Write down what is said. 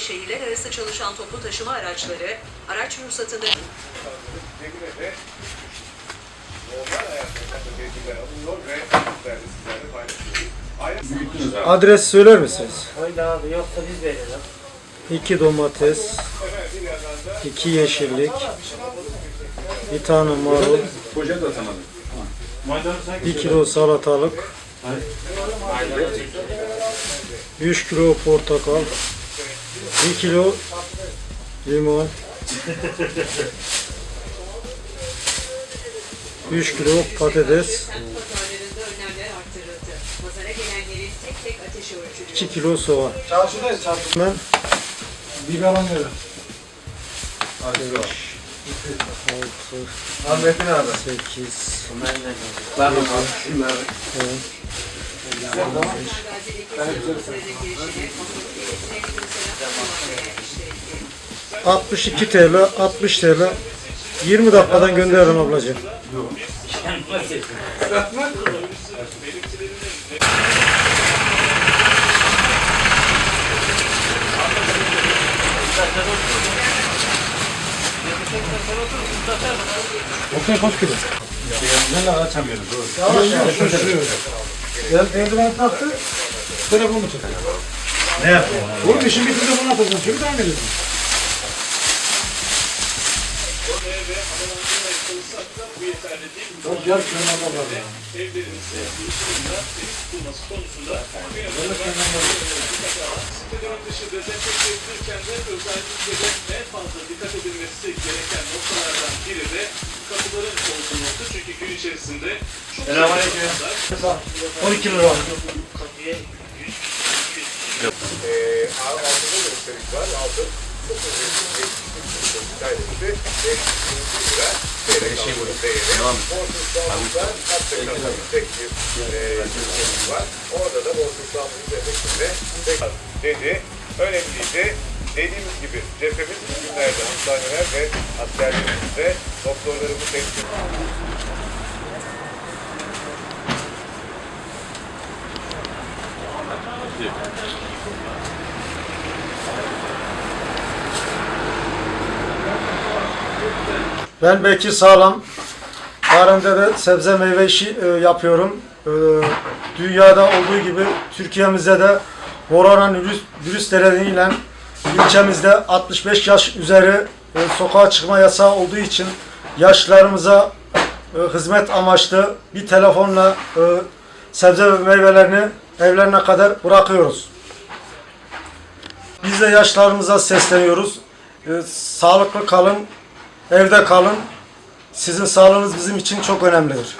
şehirler arası çalışan toplu taşıma araçları, araç ruhsatında ve Adres söyler misiniz? Öyle abi yoksa biz verelim. 2 domates, 2 yeşillik, bir tane marul, 1 kilo salatalık, 3 kilo portakal, 1 kilo limon, 3 kilo patates, semt pazarlarında önlemler arttırıldı. Pazara gelenlerin tek tek ateşi ölçülüyor. 2 kilo soğan. Çarşıdayız çarşı. Ben Biberon verin. 6, Ahmet'in abi. 8, Bak Gazi'deki sırrın girişine kamu hükümetine kimseler işlerildi. 62 TL, 60 TL. 20 dakikadan gönderirim ablacığım. Gel eldiven taktı. Telefonu tut. Ne yapıyorsun? Oğlum işin bitince bunu atacaksın. Şimdi devam ediyorsun. Yok gel şuna bak ya. Sitelerin dışı dezenfekte edilirken de özellikle de sayıda 12 lira. Eee altında da üstelik var. Altı 973 tanesi 500 lira. Çeyrek altın değeri. Borsa İstanbul'da katta kalan tek bir eee ürün var. Orada da endeksinde tek dedi. Önemliydi. Dediğimiz gibi cephemiz bugünlerde hastaneler ve askerlerimizde doktorlarımız temsil Ben Bekir Sağlam. Tarımda da sebze meyve işi e, yapıyorum. E, dünyada olduğu gibi Türkiye'mizde de koronavirüs virüs, nedeniyle ilçemizde 65 yaş üzeri e, sokağa çıkma yasağı olduğu için yaşlılarımıza e, hizmet amaçlı bir telefonla e, sebze ve meyvelerini evlerine kadar bırakıyoruz. Biz de yaşlarımıza sesleniyoruz. E, sağlıklı kalın, evde kalın. Sizin sağlığınız bizim için çok önemlidir.